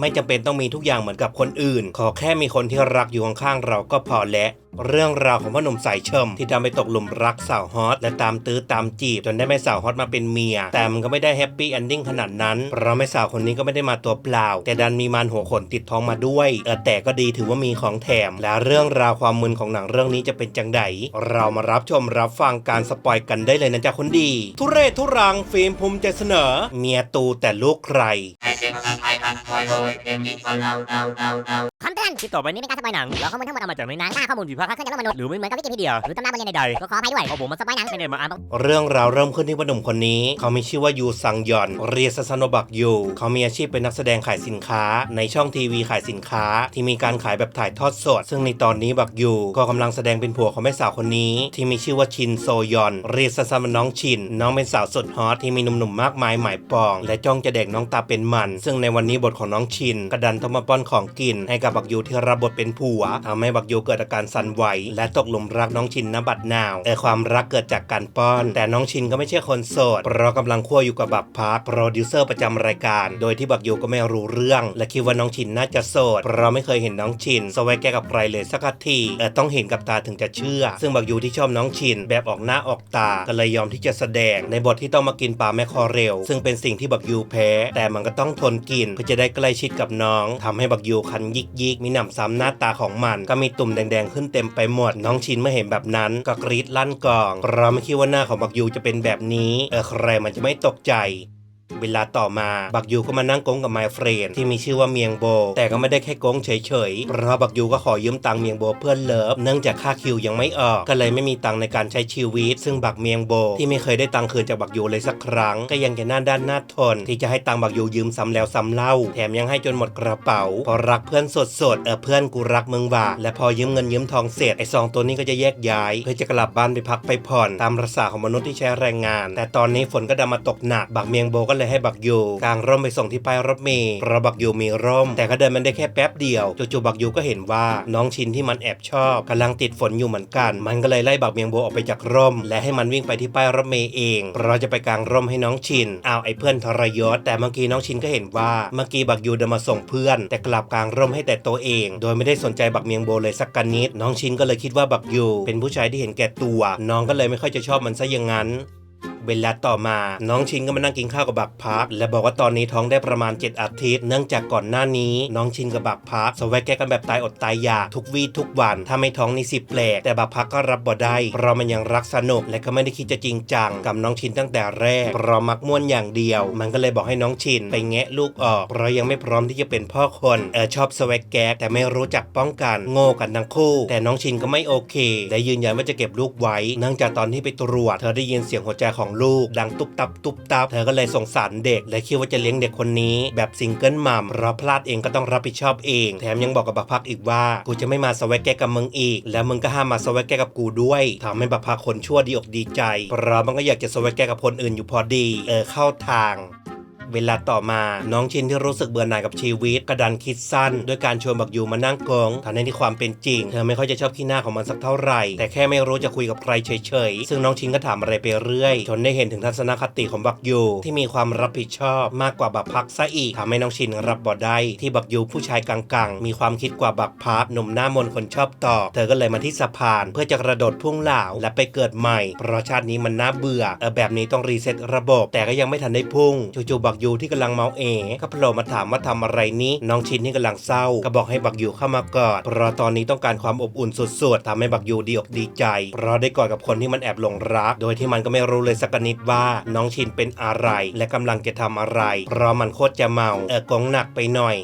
ไม่จำเป็นต้องมีทุกอย่างเหมือนกับคนอื่น ขอแค่มีคนที่รักอยู่ข้างๆเราก็พอและเรื่องราวของพ่อหนุ่มสายเชิมที่ทำไปตกหลุมรักสาวฮอตและตามตื้อตามจีบจนได้แม่สาวฮอตมาเป็นเมีย แต่มันก็ไม่ได้แฮปปี้เอนดิ้งขนาดนั้นเพราะแม่สาวคนนี้ก็ไม่ได้มาตัวเปล่า แต่ดันมีมันหัวขนติดท้องมาด้วยเออแต่ก็ดีถือว่ามีของแถม และเรื่องราวความมึนของหนังเรื่องนี้จะเป็นจังไดเรามารับชมรับฟังการสปอยกันได้เลยนะจ๊ะคนดี ทุเรศทุรังฟิล์มภูมิใจเสนอ เมียตูแต่ลูกใคร อัดคอยโดยเอ็มดีคอนคลิปต่อไปนี้เป็นการสปอยหนังแล้วข้อมูลทั้งหมดเอามาจากหน่วยงานค่าข้อมูลผิดพลาดคลาดเคลื่อนจากโลกมนุษย์หรือไม่เหมือนกับวิกิพีเดียหรือตำรานบรรยายใดๆก็ขออภัยด้วยเพราะผมมาสปอยหนังไม่ได้มาอ่านเรื่องราวเริ่มขึ้นที่พ่อหนุ่มคนนี้ เขามีชื่อว่ายูซังยอน เรียสซานบักยูเขามีอาชีพเป็นนักแสดงขายสินค้า ในช่องทีวีขายสินค้า ที่มีการขายแบบถ่ายทอดสด ซึ่งในตอนนี้บักยูก็กำลังแสดงเป็นผัวของแม่สาวคนนี้ ที่มีชื่อว่าชินโซยอน เรียสซานน้องชิน น้องเป็นสาวสุดฮอตที่มีหนุ่มๆมากมายหมายปอง และจ้องจะเด็กน้องตาเป็นมัน ซึ่งในวันนี้บทของน้องชินก็ดันต้องมาป้อนของกินให้กับบักยูที่รับบทเป็นผัวทำให้บักยูเกิดอาการสั่นไหว และตกหลุมรักน้องชินณบัดนาวแต่ความรักเกิดจากการป้อน แต่น้องชินก็ไม่ใช่คนโสดเพราะกำลังคั่วอยู่กับบักพักโปรดิวเซอร์ประจำรายการ โดยที่บักยูก็ไม่รู้เรื่อง และคิดว่าน้องชินน่าจะโสดเพราะไม่เคยเห็นน้องชินสวัยแกกับใครเลยสักทีแต่ต้องเห็นกับตาถึงจะเชื่อ ซึ่งบักยูที่ชอบน้องชินแบบออกหน้าออกตาก็เลยยอมที่จะแสดงในบทที่ต้องมากินปลาแมคคอเรลซึ่งเป็นสิ่งที่บักยูแพ้ แต่มันก็ต้องทนกินเพื่อจะได้ใกล้ชิดกับน้องทำให้บักยูคันยิกยิกๆมีหนำซ้ำหน้าตาของมันก็มีตุ่มแดงๆขึ้นเต็มไปหมด น้องชินเมื่อเห็นแบบนั้นก็กรีดลั่นกองเราไม่คิดว่าหน้าของบักยูจะเป็นแบบนี้เออใครมันจะไม่ตกใจ เวลาต่อมาบักยูก็มานั่งโกงกับไมเฟรนที่มีชื่อว่าเมียงโบ แต่ก็ไม่ได้แค่โกงเฉยๆเพราะบักยูก็ขอยืมตังเมียงโบเพื่อนเลิฟเนื่องจากค่าคิวยังไม่ออก ก็เลยไม่มีตังในการใช้ชีวิต ซึ่งบักเมียงโบ ที่ไม่เคยได้ตังค์คืนจากบักยูเลยสักครั้ง ก็ยังจะหน้าด้านหน้าทน ที่จะให้ตังบักยูยืมซ้ำแล้วซ้ำเล่า แถมยังให้จนหมดกระเป๋าพอรักเพื่อนสดๆเออเพื่อนกูรักมึงว่ะและพอยืมเงินยืมทองเสร็จไอ้สองตัวนี้ก็จะแยกย้ายเพื่อจะกลับบ้านไปพักไปผ่อนตามประสาของมนุษย์ที่ใช้แรงงาน แต่ตอนนี้ฝนก็ดันมาตกหนักบักเมียงโบก็เลยให้บักโยกางร่มไปส่งที่ป้ายรถเมล์เพราะบักโยมีร่ม แต่ก็เดินมันได้แค่แป๊บเดียวจู่ๆบักโยก็เห็นว่าน้องชินที่มันแอบชอบกำลังติดฝนอยู่เหมือนกัน มันก็เลยไล่บักเมียงโบออกไปจากร่ม และให้มันวิ่งไปที่ป้ายรถเมล์เองเราจะไปกางร่มให้น้องชินเอาไอ้เพื่อนทรยศ แต่เมื่อกี้น้องชินก็เห็นว่าเมื่อกี้บักโยเดินมาส่งเพื่อน แต่กลับกางร่มให้แต่ตัวเอง โดยไม่ได้สนใจบักเมียงโบเลยสักกันนิด น้องชินก็เลยคิดว่าบักโยเป็นผู้ชายที่เห็นแก่ตัว น้องก็เลยไม่ค่อยจะชอบมันซะอย่างนั้น เวลาต่อมา น้องชินก็มานั่งกินข้าวกับบักพัก และบอกว่าตอนนี้ท้องได้ประมาณ 7 อาทิตย์ เนื่องจากก่อนหน้านี้ น้องชินกับบักพักสวัยแกกันแบบตายอดตายอยากทุกวีทุกวันถ้าไม่ท้องนี่สิแปลก แต่บักพักก็รับบ่ได้เพราะมันยังรักสนุกและก็ไม่ได้คิดจะจริงจังกับน้องชินตั้งแต่แรกเพราะมักม่วนอย่างเดียว มันก็เลยบอกให้น้องชินไปแงะลูกออกเพราะยังไม่พร้อมที่จะเป็นพ่อคนเออชอบสวัยแกกแต่ไม่รู้จักป้องกัน โง่กันทั้งคู่ แต่น้องชินก็ไม่โอเคและยืนยันว่าจะเก็บลูกไว้เนื่องจากตอนที่ไปตรวจ เธอได้ยินเสียงหัวใจของลูก ดังตุบตับตุบตับ เธอก็เลยสงสารเด็กและคิดว่าจะเลี้ยงเด็กคนนี้ แบบซิงเกิลมัมเพราะพลาดเองก็ต้องรับผิดชอบเอง แถมยังบอกกับบักพักอีกว่า กูจะไม่มาสวัสดแกกับมึงอีก แล้วมึงก็ห้ามมาสวัสดแกกับกูด้วยทำให้บักพักคนชั่วดีอกดีใจเพราะมันก็อยากจะสวัสดแกกับคนอื่นอยู่พอดี เออเข้าทาง เวลาต่อมา น้องชินที่รู้สึกเบื่อหน่ายกับชีวิตก็ดันคิดสั้นด้วยการชวนบักยูมานั่งกงทั้งในที่ความเป็นจริง เธอไม่ค่อยจะชอบขี้หน้าของมันสักเท่าไหร่ แต่แค่ไม่รู้จะคุยกับใครเฉยๆ ซึ่งน้องชินก็ถามอะไรไปเรื่อยจนได้เห็นถึงทัศนคติของบักยูที่มีความรับผิดชอบมากกว่าบักพักซะอีกทำให้น้องชินรับบ่ได้ที่บักยูผู้ชายกังๆ มีความคิดกว่าบักพักหนุ่มหน้ามนคนชอบต่อ เธอก็เลยมาที่สะพาน เพื่อจะกระโดดพุ่งเหล่าและไปเกิดใหม่เพราะชาตินี้มันน่าเบื่อเออแบบนี้ต้องรีเซ็ตระบบ แต่ก็ยังไม่ทันได้พุ่งจู่ๆบักยูที่กำลังเมาเอก็โผล่มาถามว่าทำอะไรนี้ น้องชินที่กำลังเศร้า ก็บอกให้บักยูเข้ามากอดเพราะตอนนี้ต้องการความอบอุ่นสุดๆทำให้บักยูดีอกดีใจ เพราะได้กอดกับคนที่มันแอบหลงรัก โดยที่มันก็ไม่รู้เลยสักนิดว่าน้องชินเป็นอะไร และกำลังจะทำอะไร เพราะมันโคตรจะเมาเออกงหนักไปหน่อย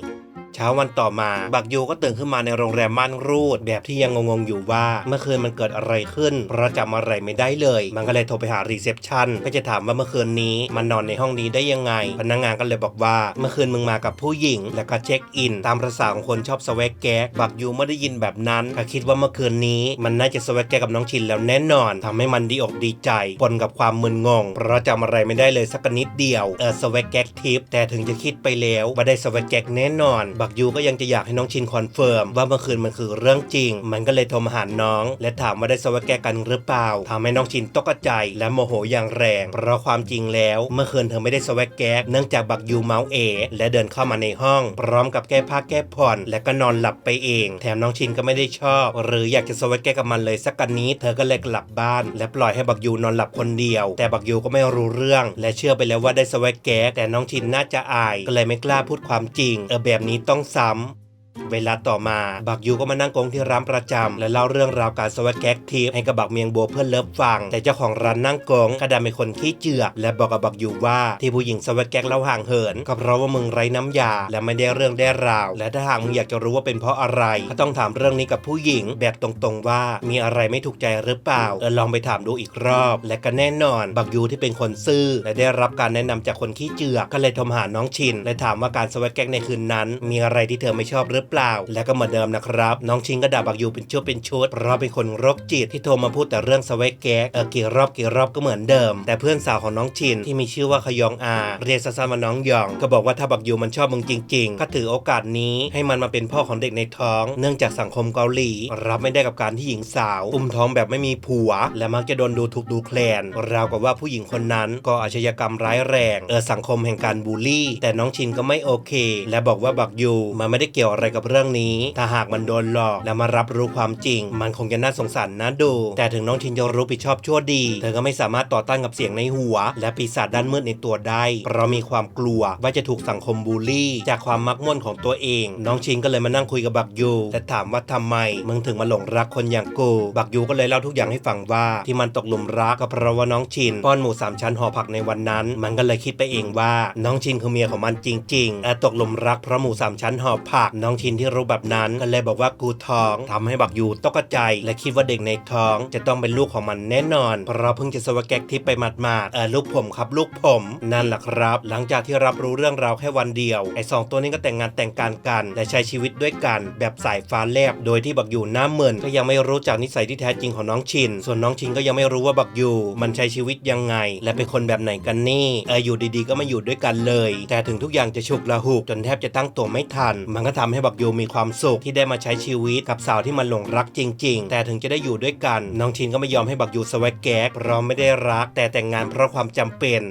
เช้าวันต่อมาบักยูก็ตื่นขึ้นมาในโรงแรมม่านรูด แบบที่ยังงงๆอยู่ว่า เมื่อคืนมันเกิดอะไรขึ้นเพราะจำอะไรไม่ได้เลย มันก็เลยโทรไปหารีเซพชันเพื่อจะถามว่าเมื่อคืนนี้มันนอนในห้องนี้ได้ยังไง พนักงานก็เลยบอกว่า เมื่อคืนมึงมากับผู้หญิง แล้วก็เช็คอิน ตามประษาของคนชอบสวกแก๊กบักยูไม่ได้ยินแบบนั้นก็คิดว่าเมื่อคืนนี้ มันน่าจะสวกแก๊กกับน้องชินแล้วแน่นอนทำให้มันดีอกดีใจปนกับความมึนงง เพราะจำอะไรไม่ได้เลยสักนิดเดียวเออสวกแก๊กทิปแต่ถึงจะคิดไปแล้วว่าได้สวกแก๊กแน่นอนบักยูก็ยังจะอยากให้น้องชินคอนเฟิร์มว่าเมื่อคืนมันคือเรื่องจริง มันก็เลยโทรมาหาน้อง และถามว่าได้สวัสแกกันหรือเปล่าทำให้น้องชินตกใจและโมโหอย่างแรง เพราะความจริงแล้ว เมื่อคืนเธอไม่ได้สวัสแกเนื่องจากบักยูเมาเอ และเดินเข้ามาในห้อง พร้อมกับแก้ผ้าแก้ผ่อน และก็นอนหลับไปเอง แถมน้องชินก็ไม่ได้ชอบ หรืออยากจะสวัสแกกกับมันเลยสักกันนี้ เธอก็เลยกลับบ้าน และปล่อยให้บักยูนอนหลับคนเดียว แต่บักยูก็ไม่รู้เรื่อง และเชื่อไปแล้วว่าได้สวัสแกแต่น้องชินน่าจะอาย ก็เลยไม่กล้าพูดความจริง เออแบบนี้ต้องซ้ำ เวลาต่อมา บักยูก็มานั่งกงที่ร้านประจำและเล่าเรื่องราวการสวัสดแก๊กทิปให้กับบักเมียงโบวเพื่อนเลิฟฟัง แต่เจ้าของร้านนั่งกงก็ดันเป็นคนขี้เจือกและบอกกับบักยูว่าที่ผู้หญิงสวัสดแก๊กเล่าห่างเหินก็เพราะว่ามึงไร้น้ำยา และไม่ได้เรื่องได้ราว และถ้าหากมึงอยากจะรู้ว่าเป็นเพราะอะไร ก็ต้องถามเรื่องนี้กับผู้หญิงแบบตรงๆว่ามีอะไรไม่ถูกใจหรือเปล่าเออลองไปถามดูอีกรอบ และก็แน่นอน บักยูที่เป็นคนซื่อ และได้รับการแนะนำจากคนขี้เจือกก็เลยโทรหาน้องชินและถามว่าการสวัสดแก๊กในคืนนั้น มีอะไรที่เธอไม่ชอบหรือเปล่า และก็เหมือนเดิมนะครับ น้องชินก็ด่าบักยูเป็นชุดเป็นชุดเพราะเป็นคนโรคจิตที่โทรมาพูดแต่เรื่องสวัสดแก๊กเออกี่รอบกี่รอบก็เหมือนเดิม แต่เพื่อนสาวของน้องชินที่มีชื่อว่าขยองอา เรียกสั้นๆว่าน้องหยอง ก็บอกว่าถ้าบักยูมันชอบมึงจริงๆก็ถือโอกาสนี้ให้มันมาเป็นพ่อของเด็กในท้อง เนื่องจากสังคมเกาหลี รับไม่ได้กับการที่หญิงสาวอุ้มท้องแบบไม่มีผัว และมักจะโดนดูถูกดูแคลนราวกับว่าผู้หญิงคนนั้นก็อาชญากรรมร้ายแรงเออสังคมแห่งการบูลลี่ แต่น้องชินก็ไม่โอเค และบอกว่าบักยูมันไม่ได้เกี่ยวอะไรกับเรื่องนี้ ถ้าหากมันโดนหลอกและมารับรู้ความจริง มันคงจะน่าสงสารนะดู แต่ถึงน้องชินจะรู้ผิดชอบชั่วดี เธอก็ไม่สามารถต่อต้านกับเสียงในหัว และปีศาจด้านมืดในตัวได้ เพราะมีความกลัวว่าจะถูกสังคมบูลลี่ จากความมักม่วนของตัวเอง น้องชินก็เลยมานั่งคุยกับบักยูและถามว่าทำไมมึงถึงมาหลงรักคนอย่างกูบักยูก็เลยเล่าทุกอย่างให้ฟังว่า ที่มันตกหลุมรักก็เพราะว่าน้องชินป้อนหมูสามชั้นห่อผักในวันนั้น มันก็เลยคิดไปเองว่า น้องชินคือเมียของมันจริงๆและตกหลุมรักเพราะหมูสามชั้นห่อผักน้องชินที่รู้แบบนั้นก็เลยบอกว่ากูท้องทำให้บักยูตกใจ และคิดว่าเด็กในท้องจะต้องเป็นลูกของมันแน่นอน เพราะเพิ่งจะสวแกกทิปไปหมาดๆเออลูกผมครับลูกผม นั่นแหละครับ หลังจากที่รับรู้เรื่องราวแค่วันเดียวไอ้สองตัวนี้ก็แต่งงานแต่งการกันและใช้ชีวิตด้วยกัน แบบสายฟ้าแลบโดยที่บักยูหน้าเหมินก็ยังไม่รู้จักนิสัยที่แท้จริงของน้องชิน ส่วนน้องชินก็ยังไม่รู้ว่าบักยูมันใช้ชีวิตยังไง และเป็นคนแบบไหนกันนี่เอออยู่ดีๆ ก็มาอยู่ด้วยกันเลย แต่ถึงทุกอย่างจะฉุกละหุกจนแทบจะตั้งตัวไม่ทัน มันก็ทำให้บักยูมีความสุขที่ได้มาใช้ชีวิตกับสาวที่มันหลงรักจริง ๆ แต่ถึงจะได้อยู่ด้วยกัน น้องชินก็ไม่ยอมให้บักยูสวัสแก๊กเพราะไม่ได้รัก แต่แต่งงานเพราะความจำเป็น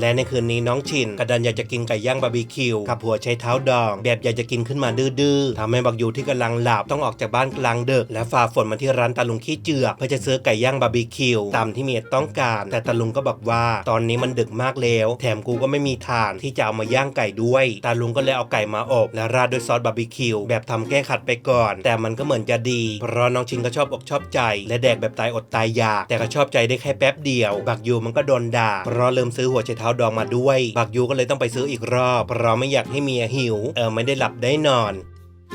และในคืนนี้น้องชินกระดันอยากจะกินไก่ย่างบาร์บีคิวกับหัวใช้เท้าดอง แบบอยากจะกินขึ้นมาดื้อๆทำให้บักยูที่กำลังหลับต้องออกจากบ้านกลางดึกและฝ่าฝนมาที่ร้านตาลุงขี้เจือกเพื่อจะซื้อไก่ย่างบาร์บีคิวตามที่เมียต้องการ แต่ตาลุงก็บอกว่าตอนนี้มันดึกมากแล้ว แถมกูก็ไม่มีทานที่จะเอามาย่างไก่ด้วยตาลุงก็เลยเอาไก่มาอบและราดด้วยซอสบาร์บีคิวแบบทำแก้ขัดไปก่อน แต่มันก็เหมือนจะดี เพราะน้องชินก็ชอบอกชอบใจ และแดกแบบตายอดตายอยากแต่ก็ชอบใจได้แค่แป๊บเดียว บักยูมันก็โดนด่าเพราะลืมซื้อหัวไชเท้าท้าดองมาด้วยบักยูก็เลยต้องไปซื้ออีกรอบเพราะไม่อยากให้เมียหิว เออไม่ได้หลับได้นอน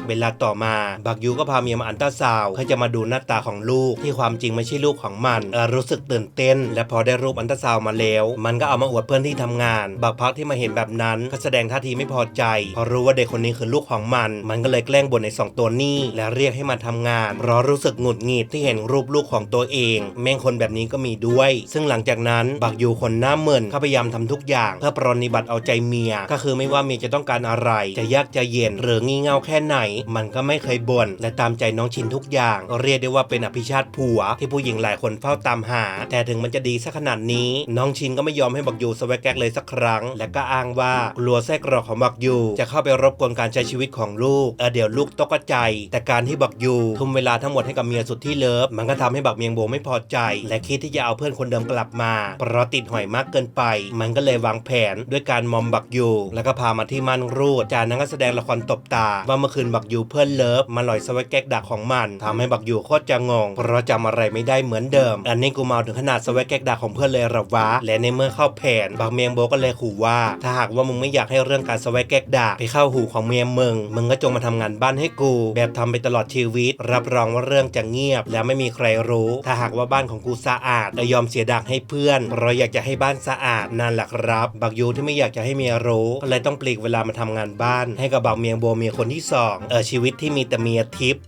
เวลาต่อมาบักยูก็พาเมียมาอันตาซาวเพื่อจะมาดูหน้าตาของลูกที่ความจริงไม่ใช่ลูกของมันรู้สึกตื่นเต้น และพอได้รูปอันตาซาวมาแล้ว มันก็เอามาอวดเพื่อนที่ทำงาน บักพักที่มาเห็นแบบนั้นก็แสดงท่าทีไม่พอใจเพราะรู้ว่าเด็กคนนี้คือลูกของมัน มันก็เลยแกล้งบ่นในสองตัวนี้ และเรียกให้มาทำงานเพราะรู้สึกหงุดหงิดที่เห็นรูปลูกของตัวเอง แม่งคนแบบนี้ก็มีด้วย ซึ่งหลังจากนั้นบักยูคนหน้าเมินเขาพยายามทำทุกอย่าง เพื่อปรนนิบัติเอาใจเมีย ก็คือไม่ว่าเมียจะต้องการอะไร จะยากจะเย็นหรืองี่เง่าแค่ไหนมันก็ไม่เคยบ่นและตามใจน้องชินทุกอย่าง เรียกได้ว่าเป็นอภิชาติผัว ที่ผู้หญิงหลายคนเฝ้าตามหา แต่ถึงมันจะดีสักขนาดนี้ น้องชินก็ไม่ยอมให้บักยูสวกแกกเลยสักครั้ง และก็อ้างว่ากลัวไส้กรอกของบักยูจะเข้าไปรบกวนการใช้ชีวิตของลูกเออเดี๋ยวลูกตกใจ แต่การที่บักยูทุ่มเวลาทั้งหมดให้กับเมียสุดที่เลิฟมันก็ทำให้บักเมียงโบไม่พอใจ และคิดที่จะเอาเพื่อนคนเดิมกลับมาเพราะติดหอยมากเกินไป มันก็เลยวางแผนด้วยการมอมบักยูแล้วก็พามาที่ม่านรูดจากนั้นก็แสดงละครตบตาว่าเมื่อคืนบักักยูเพื่อนเลิฟมาลอยสวักแกกดักของมันทำให้บักยูโคตรจะงง เพราะจำอะไรไม่ได้เหมือนเดิม อันนี้กูเมาถึงขนาดสวักแกกดักของเพื่อนเลยหรอวะ และในเมื่อเข้าแผนบักเมียงโบก็เลยขู่ว่า ถ้าหากว่ามึงไม่อยากให้เรื่องการสวักแกกดักไปเข้าหูของเมียมึง มึงก็จงมาทำงานบ้านให้กู แบบทำไปตลอดชีวิต รับรองว่าเรื่องจะเงียบ และไม่มีใครรู้ ถ้าหากว่าบ้านของกูสะอาดจะยอมเสียดักให้เพื่อนเพราะอยากจะให้บ้านสะอาดนั่นแหละครับ บักยูที่ไม่อยากจะให้เมียรู้ก็เลยต้องปลีกเวลามาทำงานบ้าน ให้กับบักเมียงโบเมียคนที่สองเออชีวิตที่มีแต่เมียทิพย์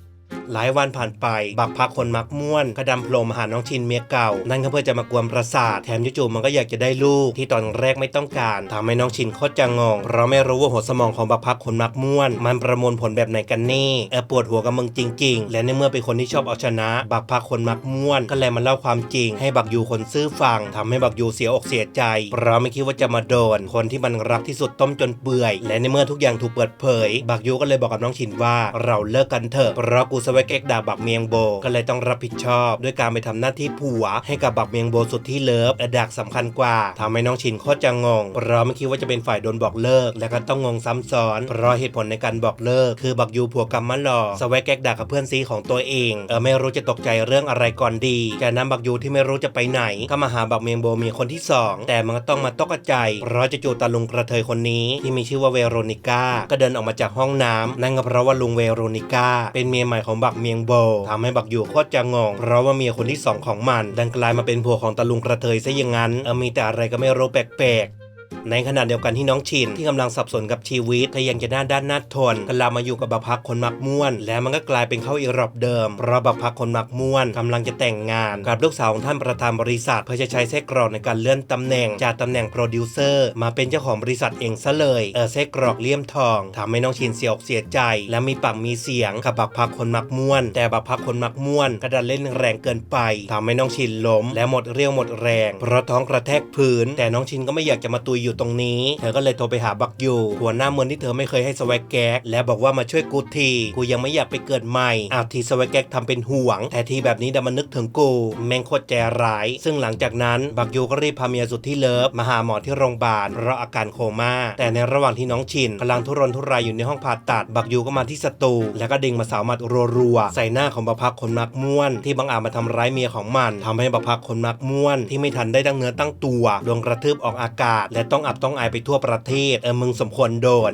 หลายวันผ่านไป บักพักคนมักม่วนก็ดำโผล่มาหาน้องชินเมียเก่า นั่นก็เพื่อจะมากวนประสาทแถมจู่ๆมันก็อยากจะได้ลูกที่ตอนแรกไม่ต้องการทำให้น้องชินโคตรจะงงเราไม่รู้ว่าหัวสมองของบักพักคนมักม่วน มันประมวลผลแบบไหนกันแน่เออปวดหัวกับมึงจริง ๆ และในเมื่อเป็นคนที่ชอบเอาชนะ บักพักคนมักม่วน ก็เลยมาเล่าความจริง ให้บักยูคนซื่อฟังทำให้บักยูเสียอกเสียใจเราไม่คิดว่าจะมาโดน คนที่มันรักที่สุดต้มจนเปื่อย และในเมื่อทุกอย่างถูกเปิดเผย บักยูก็เลยบอกกับน้องชินว่า เราเลิกกันเถอะเพราะกูสวกเอกด่าบักเมียงโบ ก็เลยต้องรับผิดชอบ ด้วยการไปทำหน้าที่ผัว ให้กับบักเมียงโบสุดที่เลิฟและดักสำคัญกว่าทำให้น้องชินโคตรจะงงเราไม่คิดว่าจะเป็นฝ่ายโดนบอกเลิก และก็ต้องงงซ้ำซ้อนเพราะเหตุผลในการบอกเลิก คือบักยูผัวกรรมมะหล่อสวกเอกด่ากับเพื่อนซีของตัวเองเออไม่รู้จะตกใจเรื่องอะไรก่อนดีจากนั้นบักยูที่ไม่รู้จะไปไหน ก็มาหาบักเมียงโบเมียคนที่สองแต่มันก็ต้องมาตกใจเพราะจะจู่ตาลุงกระเทยคนนี้ที่มีชื่อว่าเวโรนิก้าก็เดินออกมาจากห้องน้ำนั่นก็เพราะว่าลุงเวโรนิก้าเป็นเมียใหม่ของบักเมียงโบทำให้บักอยูโคตรจะงง เพราะว่าเมียคนที่สองของมัน ดันกลายมาเป็นผัวของตาลุงกระเทยซะอย่างนั้นเออมีแต่อะไรก็ไม่รู้แปลกๆ ในขณะเดียวกันที่น้องชินที่กำลังสับสนกับชีวิตก็ยังจะหน้าด้านหน้าทนก็ลามมาอยู่กับบักพักคนมักม่วน และมันก็กลายเป็นเข้าอีรอบเดิมเพราะบักพักคนมักม่วนกำลังจะแต่งงาน กับลูกสาวของท่านประธานบริษัท เพื่อจะใช้เส้กรอกในการเลื่อนตำแหน่งจากตำแหน่งโปรดิวเซอร์มาเป็นเจ้าของบริษัทเองซะเลยเออเส้กรอกเลี่ยมทองทำให้น้องชินเสียอกเสียใจ และมีปากมีเสียงกับบักพักคนมักม่วน แต่บักพักคนมักม่วนก็ดันเล่นแรงเกินไปทำให้น้องชินล้ม และหมดเรี่ยวหมดแรง เพราะท้องกระแทกพื้น แต่น้องชินก็ไม่อยากจะมาตุยอยู่ตรงนี้ เธอก็เลยโทรไปหาบักยูหัวหน้าเมืองที่เธอไม่เคยให้สวักแก๊กและบอกว่ามาช่วยกูที กูยังไม่อยากไปเกิดใหม่อ้าวทีสวักแก๊กทำเป็นห่วง แต่ทีแบบนี้ดันมานึกถึงกู แม่งโคตรใจร้าย ซึ่งหลังจากนั้นบักยูก็รีบพาเมียสุดที่เลิฟมาหาหมอที่โรงพยาบาลเพราะอาการโคม่า แต่ในระหว่างที่น้องชินกำลังทุรนทุรายอยู่ในห้องผ่าตัด บักยูก็มาที่สตูแล้วก็ดิ่งมาสาวมัดรัวๆใส่หน้าของบักพักคนมักม่วน ที่บังอาจมาทำร้ายเมียของมันทำให้บักพักคนมักม่วน ที่ไม่ทันได้ตั้งเนื้อตั้งตัวโดนกระทืบออกอากาศ และต้องอับต้องอายไปทั่วประเทศเออมึงสมควรโดน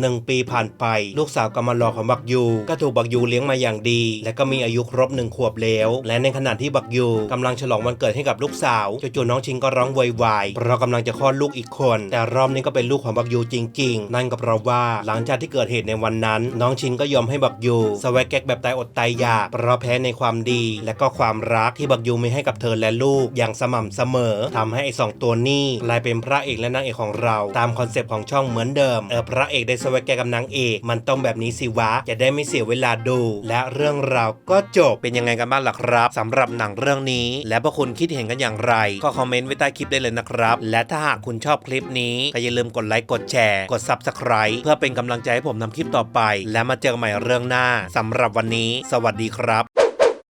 หนึ่งปีผ่านไป ลูกสาวกำมารอของบักยู ก็ถูกบักยูเลี้ยงมาอย่างดี และก็มีอายุครบหนึ่งขวบแล้ว และในขณะที่บักยูกำลังฉลองวันเกิดให้กับลูกสาวจู่ๆน้องชิงก็ร้องโวยวายเพราะกำลังจะคลอดลูกอีกคน แต่รอบนี้ก็เป็นลูกของบักยูจริง ๆ นั่นก็เพราะว่าหลังจากที่เกิดเหตุในวันนั้น น้องชิงก็ยอมให้บักยูสวกแก๊กแบบตายอดตายอยากเพราะแพ้ในความดี และก็ความรักที่บักยูมีให้กับเธอและลูกอย่างสม่ำเสมอทำให้ไอ้สองตัวนี้กลายเป็นพระเอกและนางเอกของเรา ตามคอนเซปต์ของช่องเหมือนเดิมเออพระเอกได้สวกแกกับนางเอก มันต้องแบบนี้สิวะ จะได้ไม่เสียเวลาดู และเรื่องราวก็จบเป็นยังไงกันบ้างล่ะครับสำหรับหนังเรื่องนี้ และพวกคุณคิดเห็นกันอย่างไร ก็คอมเมนต์ไว้ใต้คลิปได้เลยนะครับ และถ้าหากคุณชอบคลิปนี้ก็อย่าลืมกดไลค์กดแชร์ กด Subscribe เพื่อเป็นกำลังใจให้ผมทำคลิปต่อไป และมาเจอกันใหม่เรื่องหน้าสำหรับวันนี้ สวัสดีครับ